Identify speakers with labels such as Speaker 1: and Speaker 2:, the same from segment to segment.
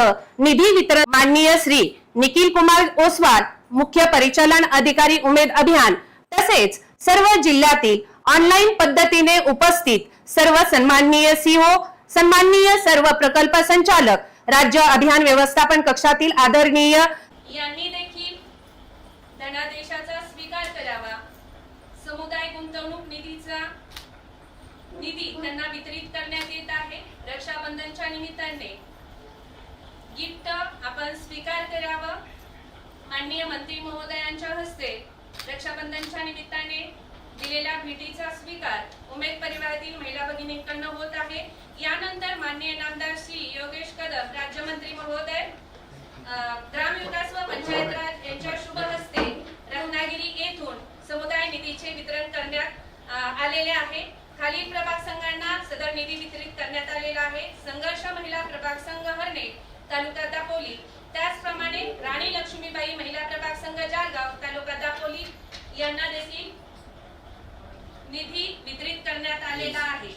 Speaker 1: हस्त निधी वितरण माननीय श्री निखिल कुमार ओसवाल मुख्य परिचालन अधिकारी उमेद अभियान तसेच सर्व जिल्ह्यातील ऑनलाईन पद्धतीने उपस्थित सर्व सन्माननीय सीओ सन्माननीय सर्व प्रकल्प संचालक राज्य अभियान व्यवस्थापन कक्षातील आदरणीय
Speaker 2: यांनी देखील धनादेशाचा स्वीकार करावा. समुदाय गुंतवणूक निधीचा निधी त्यांना वितरित करण्यात येत आहे. रक्षाबंधनच्या निमित्ताने गिफ्ट आपण स्वीकार करावं. माननीय मंत्री महोदयांच्या हस्ते रक्षाबंधनच्या निमित्ताने दिलेल्या भेटीचा स्वीकार उमेद परिवारातील महिला भगिनींकडनं होत आहे. यानंतर माननीय नामदार श्री योगेश कदम राज्यमंत्री महोदय ग्रामविकास व पंचायत राज यांच्या शुभ हस्ते रत्नागिरी येथून समुदाय निधीचे वितरण करण्यात आलेले आहे. खालील प्रभाग संघांना सदर निधी वितरित करण्यात आलेला आहे. संघर्ष महिला प्रभाग संघ हरणे तालुका दापोली. त्याचप्रमाणे राणी लक्ष्मीबाई महिला प्रभाग संघ जालगाव तालुका दापोली यांना देखील निधी वितरित करण्यात आलेला आहे.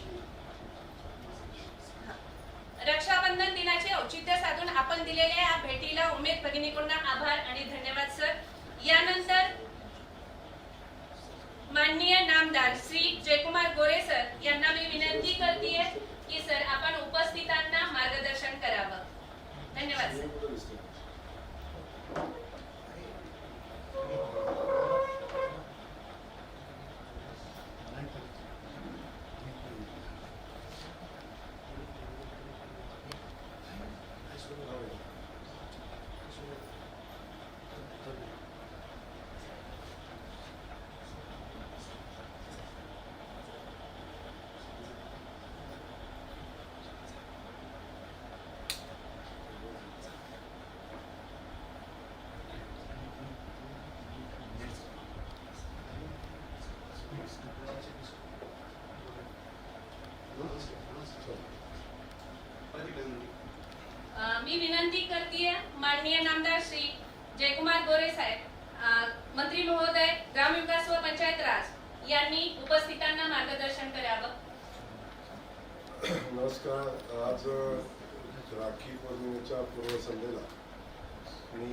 Speaker 2: रक्षाबंधन दिनाचे औचित्य साधून आपण दिलेल्या या भेटीला उमेद भगिनीकडून आभार आणि धन्यवाद सर. यानंतर माननीय नामदार श्री जयकुमार गोरे सर यांना मी विनंती करते की सर आपण उपस्थितांना मार्गदर्शन करावं. धन्यवाद सर अ, मी विनंती करते माननीय नामदार श्री जयकुमार गोरे साहेब मंत्री महोदय ग्रामविकास व पंचायत राज यांनी उपस्थितांना मार्गदर्शन करावं.
Speaker 3: नमस्कार. आज राखी पौर्णिमेच्या पूर्वसंध्येला मी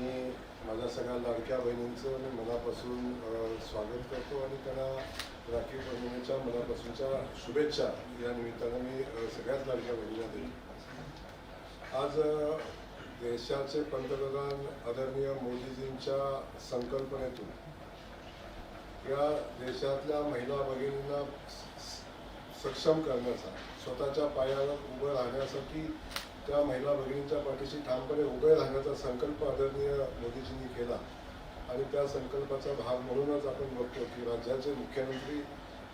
Speaker 3: माझ्या सगळ्या लाडक्या बहिणींचं मी मनापासून स्वागत करतो आणि त्यांना राखी पौर्णिमेच्या मनापासूनच्या शुभेच्छा या निमित्तानं मी सगळ्याच लाडक्या बहिणींना देईन आज देशाचे पंतप्रधान आदरणीय मोदीजींच्या संकल्पनेतून या देशातल्या महिला भगिनींना स- सक्षम करण्याचा स्वतःच्या पायावर उभं राहण्यासाठी त्या महिला भगिनींच्या पाठीशी ठामपणे उभे राहण्याचा संकल्प आदरणीय मोदीजींनी केला. आणि त्या संकल्पाचा भाग म्हणूनच आपण बघतो की राज्याचे मुख्यमंत्री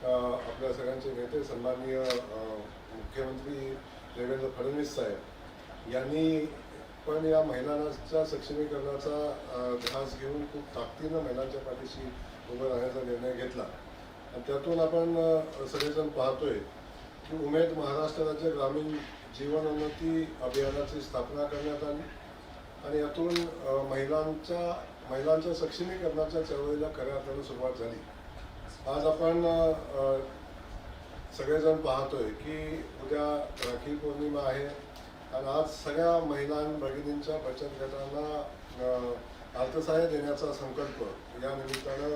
Speaker 3: आपल्या सगळ्यांचे नेते सन्माननीय मुख्यमंत्री देवेंद्र फडणवीस साहेब यांनी पण या महिलांच्या सक्षमीकरणाचा घास ध्यास घेऊन खूप ताकदीनं महिलांच्या पाठीशी उभं राहण्याचा निर्णय घेतला. आणि त्यातून आपण सगळेजण पाहतोय की उमेद महाराष्ट्र राज्य ग्रामीण जीवनोन्नती अभियानाची स्थापना करण्यात आली. आणि यातून महिलांच्या महिलांच्या सक्षमीकरणाच्या चळवळीला खऱ्या अर्थानं सुरुवात झाली. आज आपण सगळेजण पाहतोय की उद्या राखी पौर्णिमा आहे. आणि आज सगळ्या महिला भगिनींच्या बचत गटांना अर्थसहाय्य देण्याचा संकल्प या निमित्तानं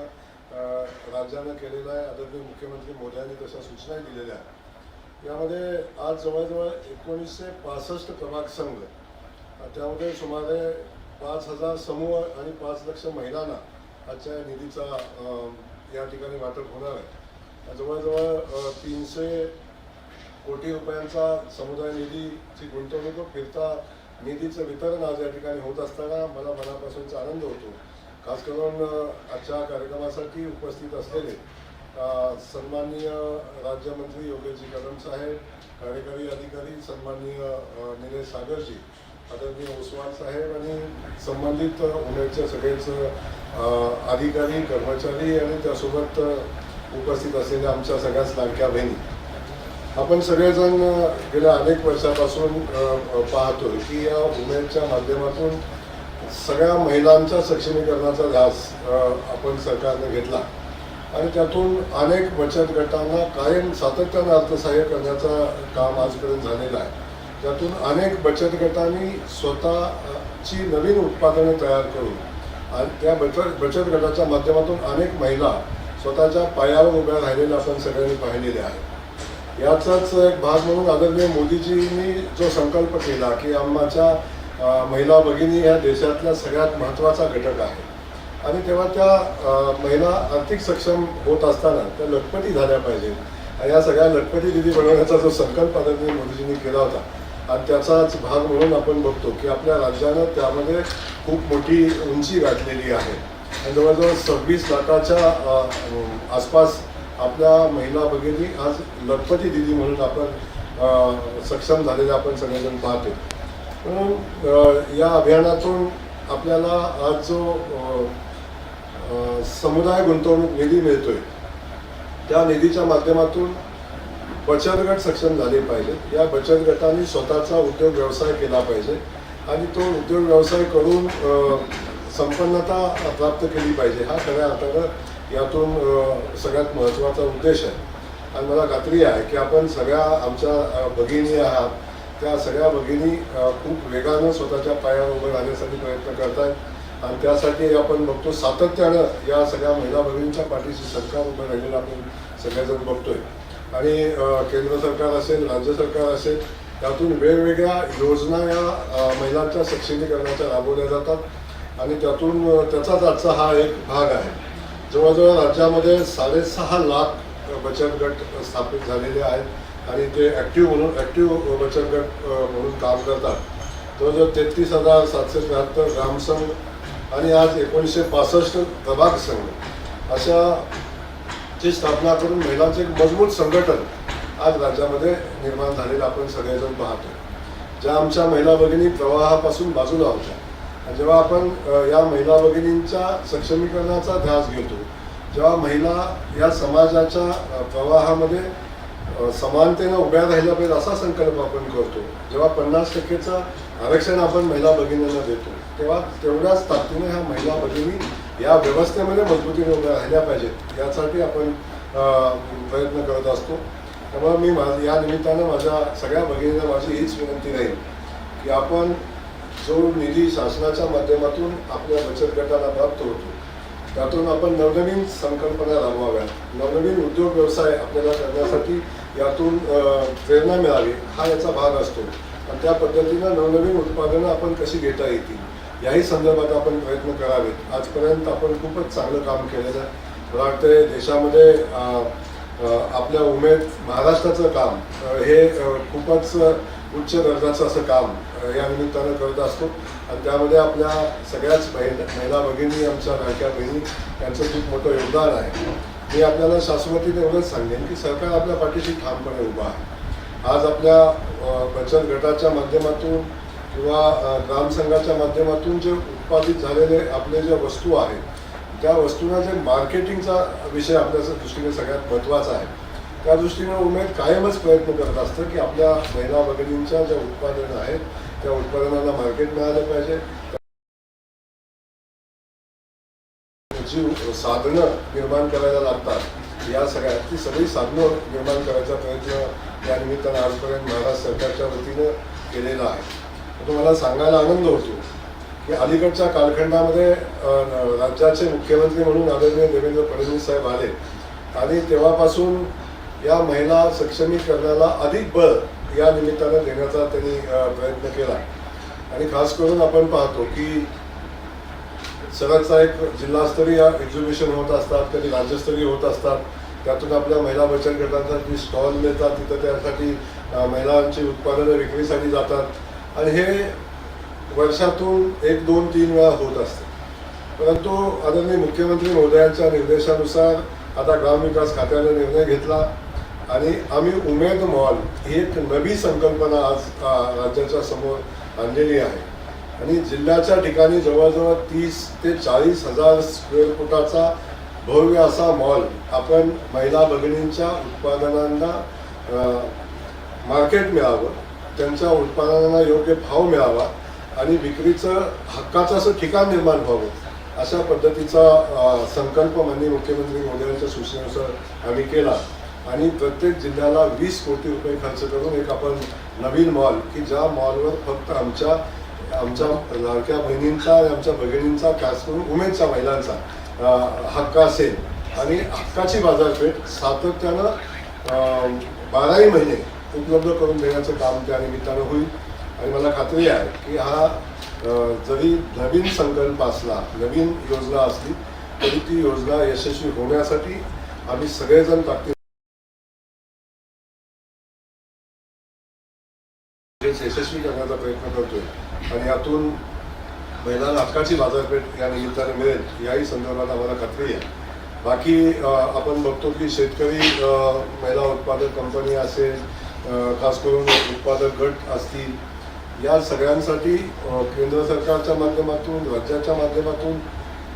Speaker 3: राज्यानं केलेला आहे. आदरणीय मुख्यमंत्री मोदी तशा सूचनाही दिलेल्या आहेत. यामध्ये आज जवळजवळ एकोणीसशे पासष्ट प्रभाग संघ त्यामध्ये सुमारे पाच हजार समूह आणि पाच लक्ष महिलांना आजच्या निधीचा या ठिकाणी वाटप होणार आहे. जवळजवळ तीनशे कोटी रुपयांचा समुदाय निधीची गुंतवणूक व फिरता निधीचं वितरण आज या ठिकाणी होत असताना मला मनापासूनचा आनंद होतो. खास करून आजच्या कार्यक्रमासाठी उपस्थित असलेले सन्माननीय राज्यमंत्री योगेशजी कदम साहेब कार्यकारी अधिकारी सन्माननीय निलेश सागरजी आदरणीय ओसवाल साहेब आणि संबंधित उमेदच्या सगळेच अधिकारी कर्मचारी आणि त्यासोबत उपस्थित असलेल्या आमच्या सगळ्याच लाडक्या बहिणी. आपण सगळेजण गेल्या अनेक वर्षापासून पाहतोय की या उमेदच्या माध्यमातून सगळ्या महिलांच्या सक्षमीकरणाचा ध्यास आपण सरकारने घेतला. आणि त्यातून अनेक बचत गटांना कायम सातत्यानं अर्थसहाय्य करण्याचं काम आजपर्यंत झालेलं आहे. त्यातून अनेक बचत गटांनी स्वतःची नवीन उत्पादने तयार करून आणि त्या बचत बचत गटाच्या माध्यमातून अनेक महिला स्वतःच्या पायावर उभ्या राहिलेल्या आपण सगळ्यांनी पाहिलेल्या आहेत. याचाच एक भाग म्हणून आदरणीय मोदीजींनी जो संकल्प केला की आम्हाच्या महिला भगिनी ह्या देशातल्या सगळ्यात महत्त्वाचा घटक आहे. आणि तेव्हा त्या महिला आर्थिक सक्षम होत असताना त्या लखपती झाल्या पाहिजेत. आणि या सगळ्या लखपती दिदी बनवण्याचा जो संकल्प आदरणीय मोदीजींनी केला होता. आणि त्याचाच भाग म्हणून आपण बघतो की आपल्या राज्यानं त्यामध्ये खूप मोठी उंची गाठलेली आहे. आणि जवळजवळ सव्वीस लाखाच्या आसपास आपल्या महिला भगिनी आज लखपती दिदी म्हणून आपण सक्षम झालेले आपण सगळेजण पाहतो म्हणून या अभियानातून आपल्याला आज जो समुदाय गुंतवणूक निधी मिळतोय त्या निधीच्या माध्यमातून बचत गट सक्षम झाले पाहिजे. या बचत गटांनी स्वतःचा उद्योग व्यवसाय केला पाहिजे आणि तो उद्योग व्यवसाय करून संपन्नता प्राप्त केली पाहिजे. हा खऱ्या अर्थानं यातून सगळ्यात महत्त्वाचा उद्देश आहे. आणि मला खात्री आहे की आपण सगळ्या आमच्या भगिनी आहात. त्या सगळ्या भगिनी खूप वेगानं स्वतःच्या पायावर उभं राहण्यासाठी प्रयत्न करतायत. आणि त्यासाठी आपण बघतो सातत्यानं या सगळ्या महिला भगिनींच्या पाठीशी सरकार उभं राहिलेलं आपण सगळेजण बघतोय. आणि केंद्र सरकार असेल राज्य सरकार असेल त्यातून वेगवेगळ्या योजना या महिलांच्या सक्षमीकरणाच्या राबवल्या जातात. आणि त्यातून त्याचाच आजचा हा एक भाग आहे. जवळजवळ राज्यामध्ये साडेसहा लाख बचत गट स्थापित झालेले आहेत आणि ते ॲक्टिव्ह म्हणून ॲक्टिव्ह बचत गट म्हणून काम करतात. जवळजवळ तेहतीस हजार सातशे त्र्याहत्तर ग्रामसंघ आणि आज एकोणीसशे पासष्ट प्रभाग संघ. अशा ची स्थापना करून महिलांचे एक मजबूत संघटन आज राज्यामध्ये निर्माण झालेलं आपण सगळेजण पाहतो ज्या आमच्या महिला भगिनी प्रवाहापासून बाजूला होत्या. जेव्हा आपण या महिला भगिनींच्या सक्षमीकरणाचा ध्यास घेतो जेव्हा महिला या समाजाच्या प्रवाहामध्ये समानतेनं उभ्या राहिल्या पाहिजे असा संकल्प आपण करतो. जेव्हा पन्नास टक्केचं आरक्षण आपण महिला भगिनींना देतो तेव्हा तेवढ्याच ताकदीने ह्या महिला भगिनी या व्यवस्थेमध्ये मजबूतीने उभ्या राहिल्या पाहिजेत. यासाठी आपण प्रयत्न करत असतो. त्यामुळे मी मा या निमित्तानं माझ्या सगळ्या भगिनींना माझी हीच विनंती राहील की आपण जो निधी शासनाच्या माध्यमातून आपल्या बचत गटाला प्राप्त होतो त्यातून आपण नवनवीन संकल्पना राबवाव्यात. नवनवीन उद्योग व्यवसाय आपल्याला करण्यासाठी यातून प्रेरणा मिळावी हा याचा भाग असतो. आणि त्या पद्धतीनं नवनवीन उत्पादनं आपण कशी घेता येतील याही संदर्भात आपण प्रयत्न करावेत. आजपर्यंत आपण खूपच चांगलं काम केलेलं आहे. मला वाटतं देशामध्ये आपल्या उमेद महाराष्ट्राचं काम हे खूपच उच्च दर्जाचं असं काम या निमित्तानं करत असतो. आणि त्यामध्ये आपल्या सगळ्याच महिला महिला भगिनी आमच्या लाडक्या बहिणी यांचं खूप मोठं योगदान आहे. मी आपल्याला शाश्वतीने एवढंच सांगेन की सरकार आपल्या पाठीशी ठामपणे उभं आहे. आज आपल्या बचत गटाच्या माध्यमातून किंवा ग्रामसंघाच्या माध्यमातून जे उत्पादित झालेले आपले जे वस्तू आहेत त्या वस्तूंना जे मार्केटिंगचा विषय आपल्या दृष्टीने सगळ्यात महत्त्वाचा आहे. त्या दृष्टीने उमेद कायमच प्रयत्न करत असतं की आपल्या महिला भगिनींच्या ज्या उत्पादनं आहेत त्या उत्पादनाला मार्केट मिळालं पाहिजे. साधनं निर्माण करायला लागतात. या सगळ्या ती सगळी साधनं निर्माण करायचा प्रयत्न या निमित्तानं आजपर्यंत महाराष्ट्र सरकारच्या वतीनं केलेला आहे. तुम्हाला सांगायला आनंद होतो की अलीकडच्या कालखंडामध्ये राज्याचे मुख्यमंत्री म्हणून आदरणीय देवेंद्र फडणवीस साहेब आले. आणि तेव्हापासून या महिला सक्षमीकरणाला अधिक बळ या निमित्तानं देण्याचा त्यांनी प्रयत्न केला. आणि खास करून आपण पाहतो की सगळ्याचा एक जिल्हास्तरीय एक्झिबिशन होत असतात कधी राज्यस्तरीय होत असतात. त्यातून आपल्या महिला बचत गटांसाठी स्टॉल मिळतात तिथं त्यासाठी महिलांची उत्पादनं विक्रीसाठी जातात. आणि हे वर्षातून एक दोन तीन वेळा होत असते. परंतु आदरणीय मुख्यमंत्री महोदयांच्या निर्देशानुसार आता ग्रामविकास खात्याने निर्णय घेतला. आणि आम्ही उमेद मॉल ही एक नवी संकल्पना आज राज्याच्या समोर आणलेली आहे. आणि जिल्ह्याच्या ठिकाणी जवळजवळ तीस ते चाळीस हजार स्क्वेअर फुटाचा भव्य असा मॉल आपण महिला भगिनींच्या उत्पादनांना मार्केट मिळावं त्यांच्या उत्पादनांना योग्य भाव मिळावा आणि विक्रीचं हक्काचं असं ठिकाण निर्माण व्हावं अशा पद्धतीचा संकल्प माननीय मुख्यमंत्री मोदयांच्या सूचनेनुसार आम्ही केला. आणि प्रत्येक जिल्ह्याला वीस कोटी रुपये खर्च करून एक आपण नवीन मॉल की ज्या मॉलवर फक्त आमच्या आमच्या लाडक्या बहिणींचा आणि आमच्या भगिनींचा खास करून उमेदच्या महिलांचा हक्क असेल. आणि हक्काची बाजारपेठ सातत्यानं बाराही महिने उपलब्ध करून देण्याचं काम त्या निमित्तानं होईल. आणि मला खात्री आहे की हा जरी नवीन संकल्प असला नवीन योजना असली तरी ती योजना यशस्वी होण्यासाठी आम्ही सगळेजण ताकद यशस्वी करण्याचा प्रयत्न करतोय. आणि यातून महिलांना हक्काची बाजारपेठ या निमित्ताने मिळेल याही संदर्भात आम्हाला खात्री आहे. बाकी आपण बघतो की शेतकरी महिला उत्पादक कंपनी असेल खास करून उत्पादक गट असतील या सगळ्यांसाठी केंद्र सरकारच्या माध्यमातून राज्याच्या माध्यमातून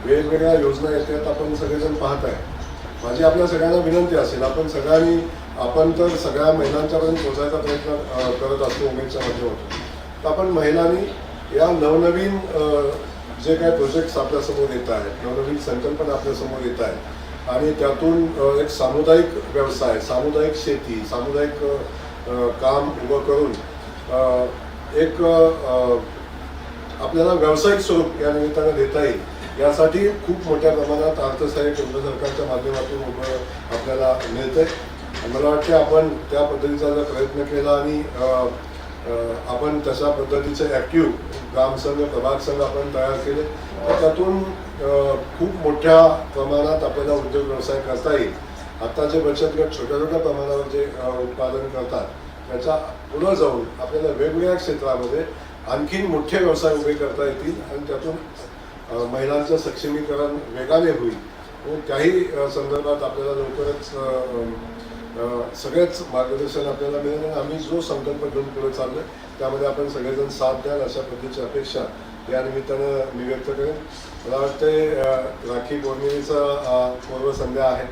Speaker 3: वेगवेगळ्या योजना येतात आपण सगळेजण पाहत आहे. माझी आपल्या सगळ्यांना विनंती असेल आपण सगळ्यांनी आपण तर सगळ्या महिलांच्यापर्यंत पोहोचायचा प्रयत्न करत असतो उमेदच्या माध्यमातून. तर आपण महिलांनी या नवनवीन जे काही प्रोजेक्ट्स आपल्यासमोर येत आहेत नवनवीन संकल्पना आपल्यासमोर येत आहेत आणि त्यातून एक सामुदायिक व्यवसाय सामुदायिक शेती सामुदायिक काम उभं करून एक आपल्याला व्यावसायिक स्वरूप या निमित्तानं देता येईल. यासाठी खूप मोठ्या प्रमाणात अर्थसहाय्य केंद्र सरकारच्या माध्यमातून उभं आपल्याला मिळतं मला वाटतं आपण त्या पद्धतीचा जर प्रयत्न केला आणि आपण तशा पद्धतीचं ॲक्टिव्ह ग्रामसंघ प्रभाग संघ आपण तयार केले तर त्यातून खूप मोठ्या प्रमाणात आपल्याला उद्योग व्यवसाय करता येईल. आत्ताचे बचत गट छोट्या छोट्या प्रमाणावर जे उत्पादन करतात त्याच्या पुढं जाऊन आपल्याला वेगवेगळ्या क्षेत्रामध्ये आणखीन मोठे व्यवसाय उभे करता येतील आणि त्यातून महिलांचं सक्षमीकरण वेगाने होईल. त्याही संदर्भात आपल्याला लवकरच सगळ्याच सगळेच मार्गदर्शन आपल्याला मिळेल आणि आम्ही जो संकल्प घेऊन पुढे आहे त्यामध्ये आपण सगळेजण साथ द्याल अशा पद्धतीची अपेक्षा या निमित्तानं मी व्यक्त करेन. मला वाटते राखी पौर्णिमेचा पूर्व संध्या आहे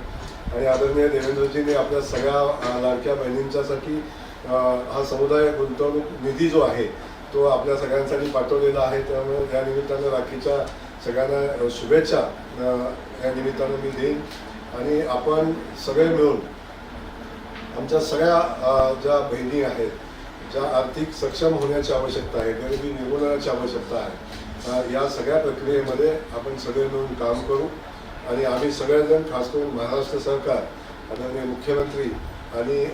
Speaker 3: आणि आदरणीय देवेंद्रजींनी आपल्या सगळ्या लाडक्या बहिणींच्यासाठी हा समुदाय गुंतवणूक निधी जो आहे तो आपल्या सगळ्यांसाठी पाठवलेला आहे. त्यामुळे या निमित्तानं राखीच्या सगळ्यांना शुभेच्छा या निमित्तानं मी देईन. आणि आपण सगळे मिळून आमच्या सगळ्या ज्या बहिणी आहेत ज्या आर्थिक सक्षम होण्याची आवश्यकता आहे गरिबी निर्मूलनाची आवश्यकता आहे या सगळ्या प्रक्रियेमध्ये आपण सगळे मिळून काम करू आणि आम्ही सगळेजण खास करून महाराष्ट्र सरकार आदरणीय मुख्यमंत्री आणि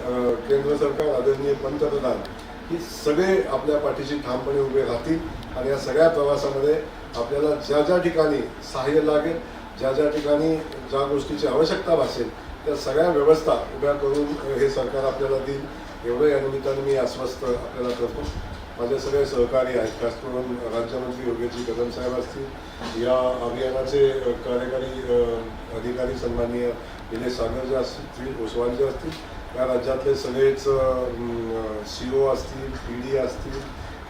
Speaker 3: केंद्र सरकार आदरणीय पंतप्रधान ही सगळे आपल्या पाठीशी ठामपणे उभे राहतील आणि या सगळ्या प्रवासामध्ये आपल्याला ज्या ज्या ठिकाणी सहाय्य लागेल ज्या ज्या ठिकाणी ज्या गोष्टीची आवश्यकता भासेल त्या सगळ्या व्यवस्था उभ्या करून हे सरकार आपल्याला देईल. एवढं या निमित्ताने मी आश्वस्त आपल्याला करतो. माझे सगळे सहकारी आहेत. खास करून राज्यमंत्री योगेशजी कदम साहेब असतील. या अभियानाचे कार्यकारी अधिकारी सन्माननीय निलेश सागर जे असतील ओसवाल जे असतील. या राज्यातले सगळेच सी ओ असतील पी डी असतील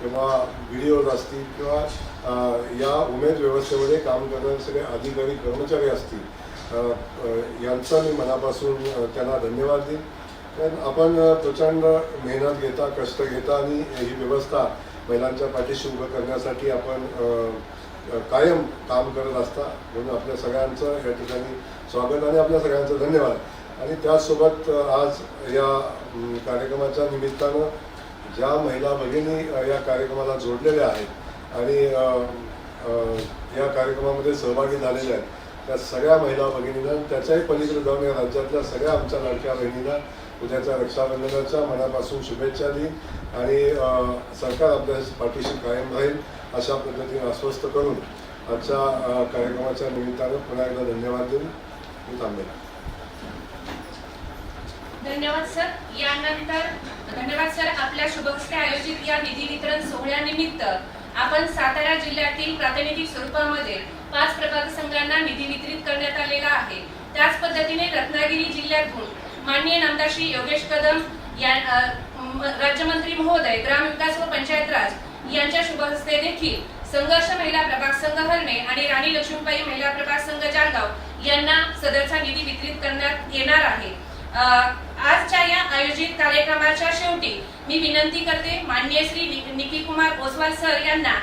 Speaker 3: किंवा व्हिडिओज असतील किंवा या उमेद व्यवस्थेमध्ये काम करणारे सगळे अधिकारी कर्मचारी असतील. यांचा मी मनापासून त्यांना धन्यवाद देईन. कारण आपण प्रचंड मेहनत घेता कष्ट घेता आणि ही व्यवस्था महिलांच्या पाठीशी उभं करण्यासाठी आपण कायम काम करत असता. म्हणून आपल्या सगळ्यांचं या ठिकाणी स्वागत आणि आपल्या सगळ्यांचं धन्यवाद. आणि त्याचसोबत आज या कार्यक्रमाच्या निमित्तानं ज्या महिला भगिनी या कार्यक्रमाला जोडलेल्या आहेत आणि या कार्यक्रमामध्ये सहभागी झालेल्या आहेत त्या सगळ्या महिला भगिनींना त्याच्याही पलीकडे जाऊन या राज्यातल्या सगळ्या आमच्या लाडक्या बहिणींना उद्याच्या रक्षाबंधनाच्या मनापासून शुभेच्छा देईन आणि सरकार आपल्या पाठीशी कायम राहील अशा पद्धतीने आश्वस्त करून आजच्या कार्यक्रमाच्या निमित्तानं पुन्हा एकदा धन्यवाद देऊन मी थांबेन.
Speaker 2: धन्यवाद सर. यानंतर धन्यवाद सर. आपल्या शुभहस्ते आयोजित या निधी वितरण सोहळ्यानिमित्त आपण सातारा जिल्ह्यातील प्रातिनिधिक स्वरूपामध्ये पाच प्रभाग संघांना निधी वितरित करण्यात आलेला आहे. त्याच पद्धतीने रत्नागिरी जिल्ह्यातून माननीय नामदार श्री योगेश कदम या राज्यमंत्री महोदय ग्रामविकास व पंचायत राज यांच्या शुभहस्ते देखील संघर्ष महिला प्रभाग संघ हरणे आणि राणी लक्ष्मीबाई महिला प्रभाग संघ जालगाव यांना सदरचा निधी वितरित करण्यात येणार आहे. आजच्या या आयोजित कार्यक्रमाच्या शेवटी मी विनंती करते माननीय श्री नि- निखिल कुमार ओसवाल सर यांना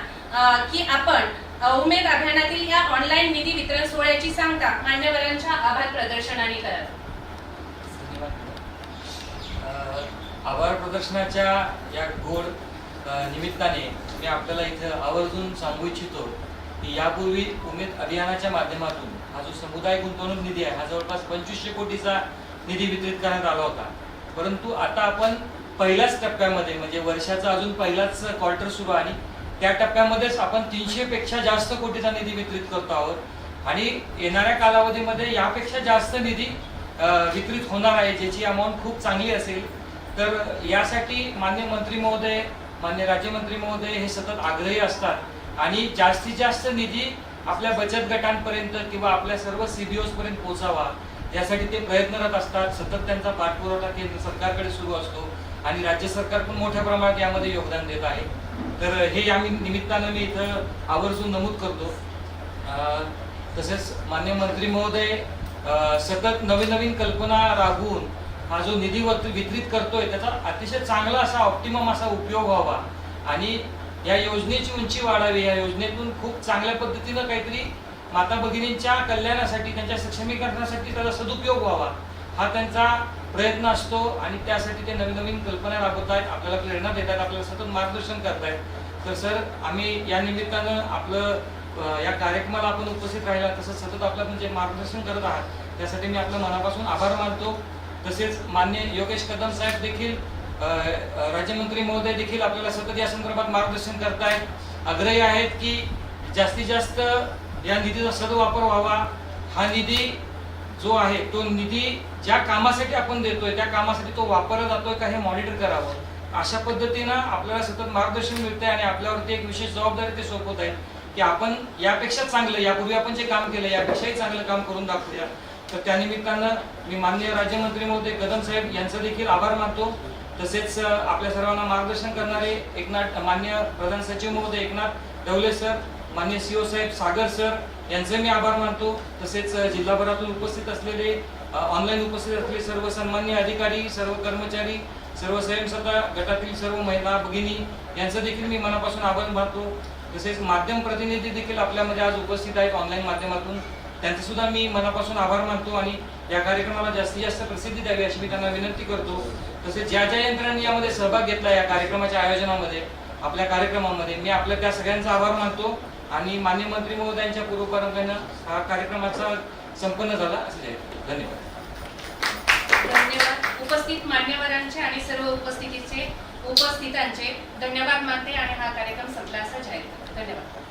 Speaker 2: की आपण उमेद अभियानातील या ऑनलाईन निधी वितरण सोहळ्याची सांगता मान्यवरांच्या आभार प्रदर्शनाने करावी
Speaker 4: आभार प्रदर्शनाच्या या गोड निमित्ताने मी आपल्याला इथं आवर्जून सांगू इच्छितो की यापूर्वी उमेद अभियानाच्या माध्यमातून हा जो समुदाय गुंतवणूक निधी आहे हा जवळपास पंचवीसशे कोटीचा निधी वितरित करण्यात आला होता. परंतु आता आपण पहिल्याच टप्प्यामध्ये म्हणजे वर्षाचा अजून पहिलाच क्वार्टर सुरू आणि त्या टप्प्यामध्येच आपण तीनशे पेक्षा जास्त कोटीचा निधी वितरित करतो आहोत. आणि येणाऱ्या कालावधीमध्ये यापेक्षा जास्त निधी वितरित होणार आहे ज्याची अमाऊंट खूप चांगली असेल. तर यासाठी मान्य मंत्री महोदय मान्य राज्यमंत्री महोदय हे सतत आग्रही असतात. आणि जास्तीत जास्त निधी आपल्या बचत गटांपर्यंत किंवा आपल्या सर्व सीबीओज पर्यंत पोहोचावा यासाठी ते प्रयत्नरत असतात. सतत त्यांचा पाठपुरवठा केंद्र सरकारकडे सुरू असतो आणि राज्य सरकार पण मोठ्या प्रमाणात यामध्ये योगदान देत आहे. तर हे या निमित्तानं मी इथं आवर्जून नमूद करतो. तसेच मान्य मंत्री महोदय सतत नवीन नवीन कल्पना राबवून हा जो निधी वितरित करतोय त्याचा अतिशय चांगला असा ऑप्टिमम असा उपयोग व्हावा. आणि या योजनेची उंची वाढावी. या योजनेतून खूप चांगल्या पद्धतीनं काहीतरी माता भगिनींच्या कल्याणासाठी त्यांच्या सक्षमीकरणासाठी त्याचा सदुपयोग व्हावा. हा त्यांचा प्रयत्न असतो आणि त्यासाठी ते नवीन नवीन कल्पना राबवत आहेत आपल्याला प्रेरणा देत आहेत आपल्याला सतत मार्गदर्शन करतायत. तर सर आम्ही या निमित्तानं आपलं या कार्यक्रमाला आपण उपस्थित राहिला तसंच सतत आपलं म्हणजे मार्गदर्शन करत आहात त्यासाठी मी आपलं मनापासून आभार मानतो. तसेच मान्य योगेश कदम साहेब देखील राज्यमंत्री महोदय देखील आपल्याला सतत या संदर्भात मार्गदर्शन करतायत. आग्रही आहेत की जास्तीत जास्त या निधीचा सदवापर व्हावा. हा निधी जो आहे तो निधी ज्या कामासाठी आपण देतोय त्या कामासाठी तो वापरला जातोय का हे मॉनिटर करावं? अशा पद्धतीनं आपल्याला सतत मार्गदर्शन मिळतंय आणि आपल्यावरती एक विशेष जबाबदारी ते सोपवत आहे की आपण यापेक्षा चांगलं यापूर्वी आपण जे काम केलं यापेक्षाही चांगलं काम करून दाखवूया. तर त्या निमित्तानं मी माननीय राज्यमंत्री महोदय कदम साहेब यांचा देखील आभार मानतो. तसेच आपल्या सर्वांना मार्गदर्शन करणारे एकनाथ मान्य प्रधान सचिव महोदय एकनाथ डवले सर मान्य सीओ साहेब सागर सर यांचे मी आभार मानतो. तसेच जिल्हाभरातून उपस्थित असलेले ऑनलाईन उपस्थित असलेले सर्व सन्मान्य अधिकारी सर्व कर्मचारी सर्व स्वयंसत्ता गटातील सर्व महिला भगिनी यांचं देखील मी मनापासून आभार मानतो. तसेच माध्यम प्रतिनिधी देखील आपल्यामध्ये आज उपस्थित आहेत ऑनलाईन माध्यमातून. त्यांचे सुद्धा मी मनापासून आभार मानतो आणि या कार्यक्रमाला जास्तीत जास्त प्रसिद्धी द्यावी अशी मी त्यांना विनंती करतो. तसेच ज्या ज्या यंत्रणांनी यामध्ये सहभाग घेतला या कार्यक्रमाच्या आयोजनामध्ये आपल्या कार्यक्रमामध्ये मी आपल्या त्या सगळ्यांचा आभार मानतो. आणि मान्य मंत्री महोदयांच्या पूर्वपरंपरेनं हा कार्यक्रमाचा संपन्न झाला असले धन्यवाद.
Speaker 2: धन्यवाद. उपस्थित मान्यवरांचे आणि सर्व उपस्थितीचे उपस्थितांचे धन्यवाद मानते आणि हा कार्यक्रम संपला असा जाहीर धन्यवाद.